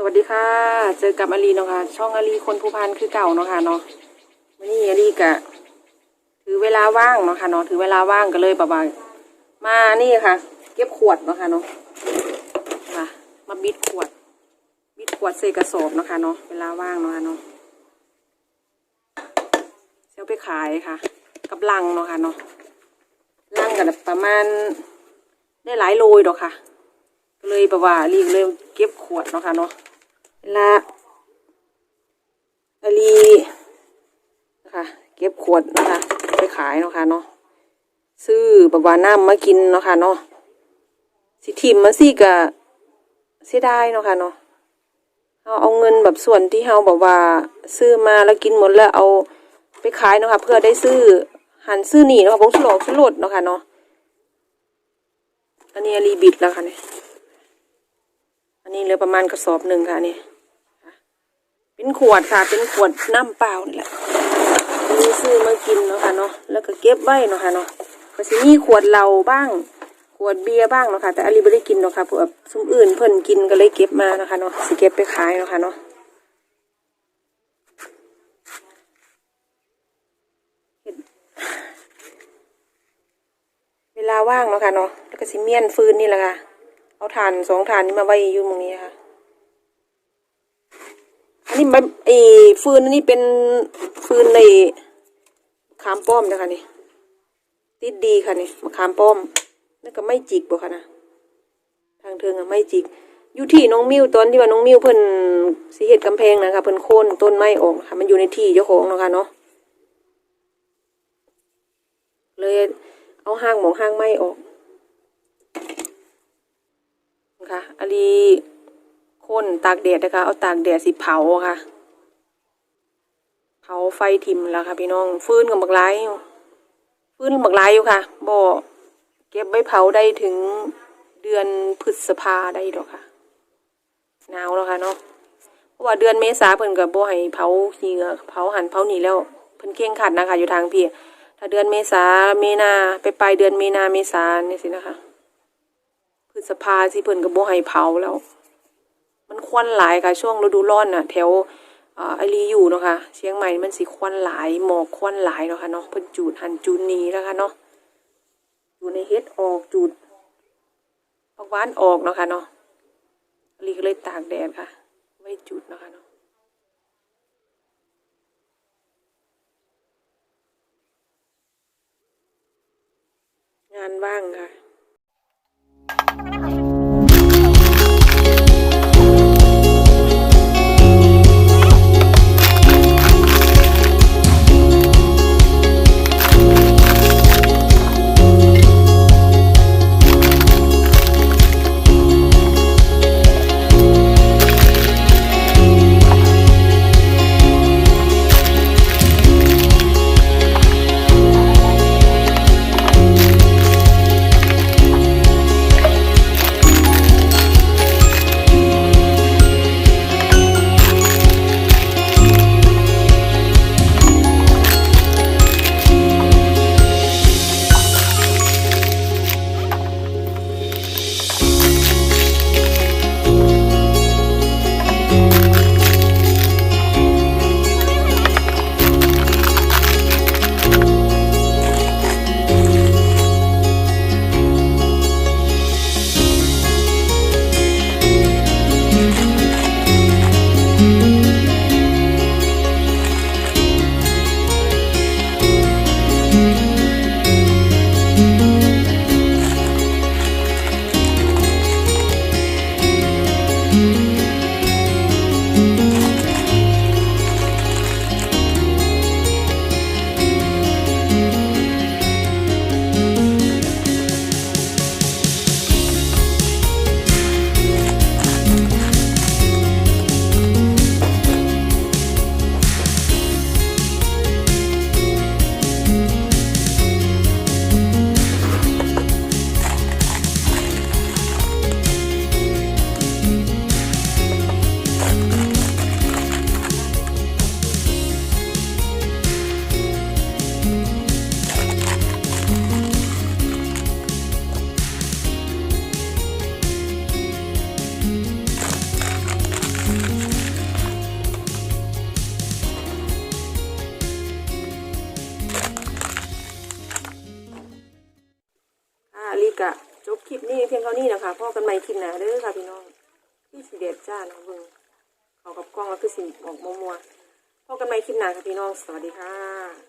สวัสดีค่ะ เจอกับอาลีเนาะค่ะ ช่องอาลีคนผู้พันคือเก่าเนาะค่ะเนาะวันนี้อาลีกะถือเวลาว่างเนาะค่ะเนาะถือเวลาว่างก็เลยแบบว่ามานี่ค่ะ เก็บขวดเนาะค่ะเนาะค่ะมาบิดขวด บิดขวดใส่กระสอบเนาะค่ะเนาะเวลาว่างเนาะค่ะเนาะเซลไปขายค่ะ กับลังเนาะค่ะเนาะลังกันประมาณได้หลายโลยดอกค่ะ ก็เลยแบบว่าลีก็เลยเก็บขวดเนาะค่ะเนาะ ลาอลีนะคะเก็บขวดนะคะ ไปขายเนาะค่ะเนาะซื้อแบบว่าน้ำมากินเนาะค่ะเนาะสิทิมมาสิกะเสียดายเนาะค่ะเนาะเอาเอาเงินแบบส่วนที่เฮาแบบว่า ซื้อมาแล้วกินหมดแล้วเอาไปขายเนาะค่ะเพื่อได้ซื้อหันซื้อหนีเนาะค่ะผงชูรสชูรสเนาะค่ะเนาะอันนี้อลีบิดแล้วค่ะเนี่ยอันนี้เหลือประมาณกระสอบหนึ่งค่ะนี่ เป็นขวดค่ะ เป็นขวดน้ำเปล่านี่แหละอันนี้ซื้อมากินเนาะค่ะเนาะ แล้วก็เก็บไว้เนาะค่ะเนาะก็สิมีขวดเหล้าบ้าง ขวดเบียร์บ้างเนาะค่ะ แต่อลีไม่ได้กินเนาะค่ะเพราะว่าซุ้มอื่นเพิ่นกินก็เลยเก็บมาเนาะค่ะเนาะ สิเก็บไปขายเนาะค่ะเนาะเวลาว่างเนาะค่ะเนาะ แล้วก็สิเมียนฟืนนี่แหละค่ะ เอาถ่านสองถ่านนี้มาไว้อยู่ตรงนี้ค่ะ นนี้มันไอ้ฟืนนนี้เป็นฟืนในขามป้อมนะคะนี่ติดดีค่ะนี่มะขามป้อมนั่นก็ไม่จิกบ่ค่ะนะทางเทิงอะไม่จิกอยู่ที่น้องมิวตอนที่ว่าน้องมิวเพิ่นสิเฮ็ดกำแพงนะคะเพิ่นโค่นต้นไม้ออกนะคะมันอยู่ในที่เจ้าของนะคะเนาะเลยเอาห้างหมองห้างไม้ออกนะคะอลี คนตากแดดนะคะ เอาตากแดดสิเผาค่ะ เผาไฟทิมแล้วค่ะ พี่น้อง ฟื้นกับบักไล่ฟืนบักไลายอยู่ค่ะบ่เก็บไว้เผาได้ถึงเดือนพฤษภาได้ดอกค่ะ หนาวแล้วค่ะเนาะเพราะว่าเดือนเมษาเพิ่นก็บ่ให้เผาเหงือเผาหันเผาหนีแล้วเพิ่นเข่งขัดนะคะ อยู่ทางพี่ถ้าเดือนเมษาเมนาไปปลายเดือนเมนาเมษานี่สินะคะพฤษภาสิเพิ่นก็บ่ให้เผาแล้ว มันควันหลายค่ะ ช่วงฤดูร้อนน่ะแถวอ่าไอรีอยู่เนาะค่ะเชียงใหม่มันสิควันหลายหมอกควันหลายเนาะค่ะเนาะเพิ่นจูดหันจูดนีนะคะเนาะอยู่ในเฮ็ดออกจูดผักหวานออกเนาะค่ะเนาะไอรีก็เลยตากแดดค่ะ ไว้จุดเนาะคะเนาะงานว่างค่ะ นี้เพียงเท่านี้นะคะพ่อกันใหม่คลิปหน้าเด้อค่ะพี่น้องพี่สีเด็ดจ้านะเบิ่งเขากับกล้องแล้วคือสิออกมัวๆพ่อกันใหม่คลิปหน้าค่ะพี่น้อง สวัสดีค่ะ